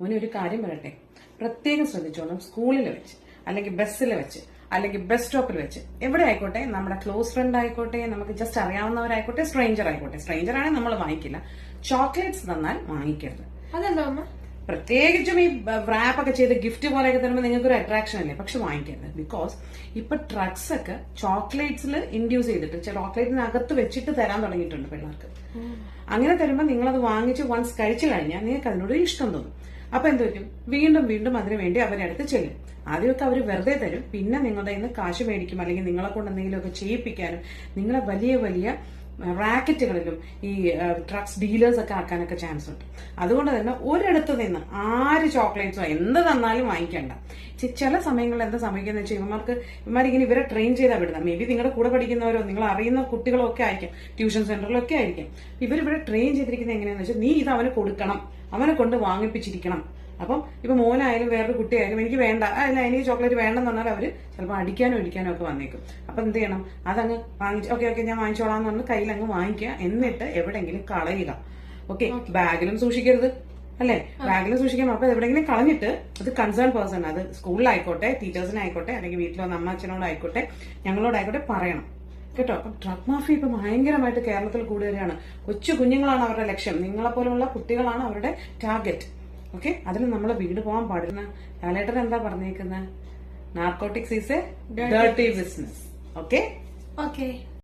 മോനെ ഒരു കാര്യം പറയട്ടെ. പ്രത്യേകം ശ്രദ്ധിച്ചോണം സ്കൂളിൽ വെച്ച് അല്ലെങ്കിൽ ബസ്സിൽ വെച്ച് അല്ലെങ്കിൽ ബസ് സ്റ്റോപ്പിൽ വെച്ച്. എവിടെ ആയിക്കോട്ടെ? നമ്മുടെ ക്ലോസ് ഫ്രണ്ട് ആയിക്കോട്ടെ നമുക്ക് ജസ്റ്റ് അറിയാവുന്നവരായിക്കോട്ടെ സ്ട്രേഞ്ചർ ആയിക്കോട്ടെ. സ്ട്രേഞ്ചർ ആണെങ്കിൽ നമ്മൾ വാങ്ങിക്കില്ല. ചോക്ലേറ്റ്സ് തന്നാൽ വാങ്ങിക്കരുത്. അതെന്താ അമ്മ? പ്രത്യേകിച്ചും ഈ റാപ്പ് ഒക്കെ ചെയ്ത് ഗിഫ്റ്റ് പോലെയൊക്കെ തരുമ്പോൾ നിങ്ങൾക്ക് ഒരു അട്രാക്ഷൻ അല്ലേ? പക്ഷെ വാങ്ങിക്കരുത്. ബിക്കോസ് ഇപ്പൊ ഡ്രഗ്സ് ഒക്കെ ചോക്ലേറ്റ്സിൽ ഇൻഡ്യൂസ് ചെയ്തിട്ട് ചോക്ലേറ്റിനകത്ത് വെച്ചിട്ട് തരാൻ തുടങ്ങിയിട്ടുണ്ട് പിള്ളേർക്ക്. അങ്ങനെ തരുമ്പോൾ നിങ്ങളത് വാങ്ങിച്ച് വൺസ് കഴിച്ചു കഴിഞ്ഞാൽ നിങ്ങൾക്ക് അതിനോട് ഇഷ്ടം തോന്നും. അപ്പൊ എന്ത് പറ്റും? വീണ്ടും വീണ്ടും അതിനുവേണ്ടി അവരുടെ അടുത്ത് ചെല്ലും. ആദ്യമൊക്കെ അവർ വെറുതെ തരും. പിന്നെ നിങ്ങളുടെ ഇന്ന് കാശ് മേടിക്കും. അല്ലെങ്കിൽ നിങ്ങളെ കൊണ്ട് എന്തെങ്കിലുമൊക്കെ ചെയ്യിപ്പിക്കാനും നിങ്ങളെ വലിയ വലിയ റാക്കറ്റുകളിലും ഈ ഡ്രഗ്സ് ഡീലേഴ്സ് ഒക്കെ ആക്കാനൊക്കെ ചാൻസ് ഉണ്ട്. അതുകൊണ്ട് തന്നെ ഒരിടത്ത് നിന്ന് ആര് ചോക്ലേറ്റ്സോ എന്ത് തന്നാലും വാങ്ങിക്കണ്ട. ചില സമയങ്ങളിൽ എന്താ സംഭവിക്കുന്നത് വെച്ചാൽ ഇവന്മാർക്ക് ഇവന്മാരിങ്ങനെ ഇവരെ ട്രെയിൻ ചെയ്താൽ വിടുന്നത് മേ ബി നിങ്ങളുടെ കൂടെ പഠിക്കുന്നവരോ നിങ്ങൾ അറിയുന്ന കുട്ടികളൊക്കെ ആയിരിക്കും. ട്യൂഷൻ സെന്ററിലൊക്കെ ആയിരിക്കും. ഇവരിവിടെ ട്രെയിൻ ചെയ്തിരിക്കുന്നത് എങ്ങനെയാണെന്ന് വെച്ചാൽ നീ ഇത് അവന് കൊടുക്കണം. അവനെ കൊണ്ട് വാങ്ങിപ്പിച്ചിരിക്കണം. അപ്പം ഇപ്പൊ മോനായാലും വേറൊരു കുട്ടിയായാലും എനിക്ക് വേണ്ട. അല്ല എനിക്ക് ചോക്ലേറ്റ് വേണ്ടെന്ന് പറഞ്ഞാൽ അവർ ചിലപ്പോൾ അടിക്കാനോ ഇടിക്കാനോ ഒക്കെ വന്നേക്കും. അപ്പൊ എന്ത് ചെയ്യണം? അതങ്ങ് വാങ്ങിച്ച് ഓക്കെ ഓക്കെ ഞാൻ വാങ്ങിച്ചോളാം എന്ന് പറഞ്ഞ് കയ്യിൽ അങ്ങ് വാങ്ങിക്കുക. എന്നിട്ട് എവിടെങ്കിലും കളയുക. ഓക്കെ ബാഗിലും സൂക്ഷിക്കരുത്. അല്ലേ? ബാഗിലും സൂക്ഷിക്കാൻ അപ്പൊ എവിടെയെങ്കിലും കളഞ്ഞിട്ട് അത് കൺസേൺ പേഴ്സൺ അത് സ്കൂളിലായിക്കോട്ടെ ടീച്ചേഴ്സിനായിക്കോട്ടെ അല്ലെങ്കിൽ വീട്ടിലോ വന്ന അമ്മ അച്ഛനോടായിക്കോട്ടെ ഞങ്ങളോടായിക്കോട്ടെ പറയണം. കേട്ടോ അപ്പം ഡ്രഗ് മാഫിയ ഇപ്പൊ ഭയങ്കരമായിട്ട് കേരളത്തിൽ കൂടുതലാണ് കൊച്ചു കുഞ്ഞുങ്ങളാണ് അവരുടെ ലക്ഷ്യം. നിങ്ങളെ പോലുള്ള കുട്ടികളാണ് അവരുടെ ടാർഗറ്റ് ഓക്കെ അതിൽ നമ്മൾ വീട് പോകാൻ പാടില്ല. ലാലേട്ടൻ എന്താ പറഞ്ഞേക്കുന്നത് narcotics is a dirty business okay okay